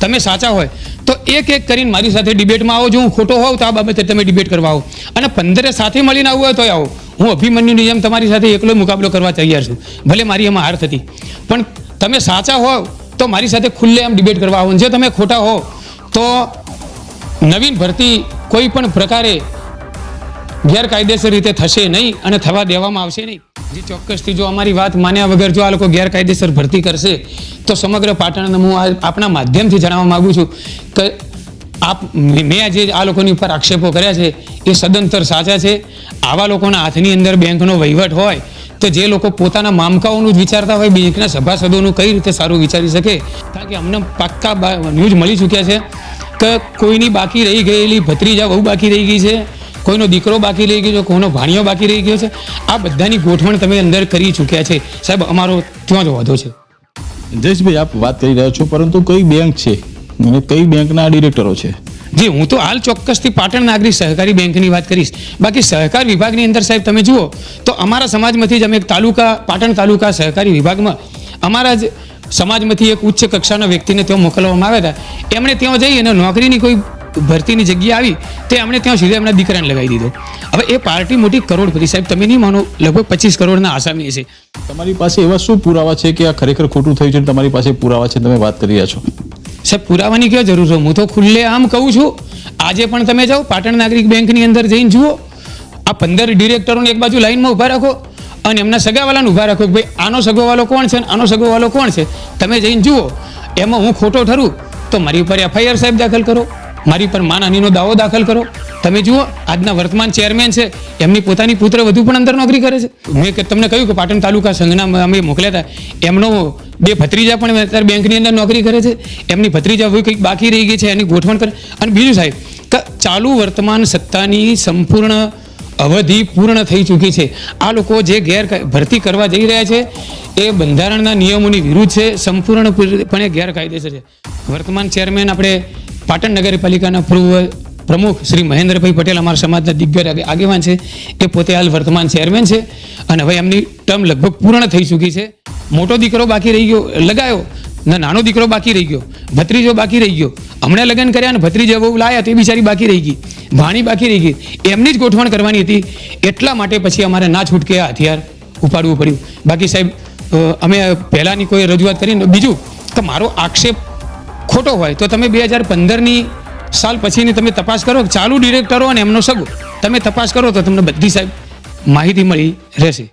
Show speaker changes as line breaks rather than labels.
તમે સાચા હોય, તો એક એક કરીને મારી સાથે ડિબેટમાં આવો. જો હું ખોટો હોઉં, તો આ બાબતે તમે ડિબેટ કરવા આવો. અને પંદરે સાથે મળીને આવવું હોય, તોય આવો. હું અભિમન્યુની જેમ તમારી સાથે એકલો મુકાબલો કરવા તૈયાર છું. ભલે મારી એમાં હાર થતી. પણ તમે સાચા હોવ તો મારી સાથે ખુલ્લે આમ ડિબેટ કરવા આવો. જે તમે ખોટા હો, તો નવીન ભરતી કોઈ પણ પ્રકારે ગેરકાયદેસર રીતે થશે નહીં અને થવા દેવામાં આવશે નહીં. જે, ચોક્કસથી જો અમારી વાત માન્યા વગર જો આ લોકો ગેરકાયદેસર ભરતી કરશે, તો સમગ્ર પાટણને હું આ આપણા માધ્યમથી જણાવવા માગું છું કે આપ મેં જે આ લોકોની ઉપર આક્ષેપો કર્યા છે, એ સદંતર સાચા છે. આવા લોકોના હાથની અંદર બેંકનો વહીવટ હોય, તો જે લોકો પોતાના મામકાઓનું જ વિચારતા હોય, બેંકના સભાસદોનું કઈ રીતે સારું વિચારી શકે? કારણ કે અમને પાક્કા ન્યૂઝ મળી ચૂક્યા છે કે કોઈની બાકી રહી ગયેલી ભત્રીજા બહુ બાકી રહી ગઈ છે. કોઈનો દીકરો બાકી રહી ગયો છે કોઈનો ભાણિયો બાકી રહી ગયો છે આ બધાની ગોઠવણ તમે અંદર કરી ચૂક્યા છે. સાહેબ અમારો ત્યાં જ વાંધો છે.
જયેશભાઈ આપ વાત કરી રહ્યા છો પરંતુ કઈ બેંક છે? અને કઈ બેંકના ડિરેક્ટરો છે?
જી હું તો હાલ ચોક્કસથી પાટણ નાગરિક સહકારી બેંકની વાત કરીશ. બાકી સહકાર વિભાગની અંદર સાહેબ તમે જુઓ તો અમારા સમાજમાંથી જ અમે એક તાલુકા પાટણ તાલુકા સહકારી વિભાગમાં અમારા જ સમાજમાંથી એક ઉચ્ચ કક્ષાના વ્યક્તિને ત્યાં મોકલવામાં આવ્યા હતા. એમણે ત્યાં જઈ અને નોકરીની કોઈ ભરતીની જગ્યા આવી તે એમણે ત્યાં સીધા એમના દીકરાને લગાવી દીધો. હવે એ પાર્ટી મોટી કરોડપતિ સાહેબ તમે નહીં માનો લગભગ પચીસ કરોડના આસામી છે
તમારી પાસે એવા શું પુરાવા છે કે આ ખરેખર ખોટું થયું છે તમારી પાસે પુરાવા છે તમે વાત કરી રહ્યા છો?
સાહેબ પુરાવાની ક્યાં જરૂર છે? હું તો ખુલ્લે આમ કહું છું આજે પણ તમે જાઓ પાટણ નાગરિક બેંકની અંદર જઈને જુઓ આ પંદર ડિરેક્ટરોને એક બાજુ લાઈનમાં ઊભા રાખો અને એમના સગાવાલાને ઊભા રાખો કે ભાઈ આનો સગોવાલો કોણ છે અને આનો સગોવાલો કોણ છે? તમે જઈને જુઓ એમાં હું ખોટો ઠરું તો મારી ઉપર એફઆઈઆર સાહેબ દાખલ કરો. મારી પર માનહાનિનો દાવો દાખલ કરો. તમે જુઓ, આજના વર્તમાન ચેરમેન છે, એમની પોતાની પુત્ર વધુ પણ અંદર નોકરી કરે છે. મેં તમને કહ્યું કે પાટણ તાલુકા સંઘના અમે મોકલ્યા હતા. એમનો બે ભત્રીજા પણ અત્યારે બેંકની અંદર નોકરી કરે છે. એમની ભત્રીજા હોય કંઈક બાકી રહી ગઈ છે, એની ગોઠવણ કરે. અને બીજું સાહેબ, કે ચાલુ વર્તમાન સત્તાની સંપૂર્ણ અવધિ પૂર્ણ થઈ ચૂકી છે. આ લોકો જે ગેર ભરતી કરવા જઈ રહ્યા છે, એ બંધારણના નિયમોની વિરુદ્ધ છે, સંપૂર્ણપણે ગેરકાયદેસર છે. વર્તમાન ચેરમેન આપણે પાટણ નગરપાલિકાના પૂર્વ પ્રમુખ શ્રી મહેન્દ્રભાઈ પટેલ અમારા સમાજના દિગ્ગજ આગે- આગેવાન છે. એ પોતે હાલ વર્તમાન ચેરમેન છે અને હવે એમની ટર્મ લગભગ પૂર્ણ થઈ ચૂકી છે. મોટો દીકરો બાકી રહી ગયો, લગાયો. ને નાનો દીકરો બાકી રહી ગયો. ભત્રીજો બાકી રહી ગયો. હમણાં લગ્ન કર્યા અને ભત્રીજો બહુ લાયા તે બિચારી બાકી રહી ગઈ. ભાણી બાકી રહી ગઈ. એમની જ ગોઠવણ કરવાની હતી. એટલા માટે પછી અમારે ના છૂટકે હથિયાર ઉપાડવું પડ્યું. બાકી સાહેબ અમે પહેલાંની કોઈ રજૂઆત કરીને બીજું કે મારો આક્ષેપ ખોટો હોય તો તમે બે હજાર પંદરની સાલ પછીની તમે તપાસ કરો, ચાલુ ડિરેક્ટરો અને એમનો સગો. તમે તપાસ કરો તો તમને બધી સાહેબ માહિતી મળી રહેશે.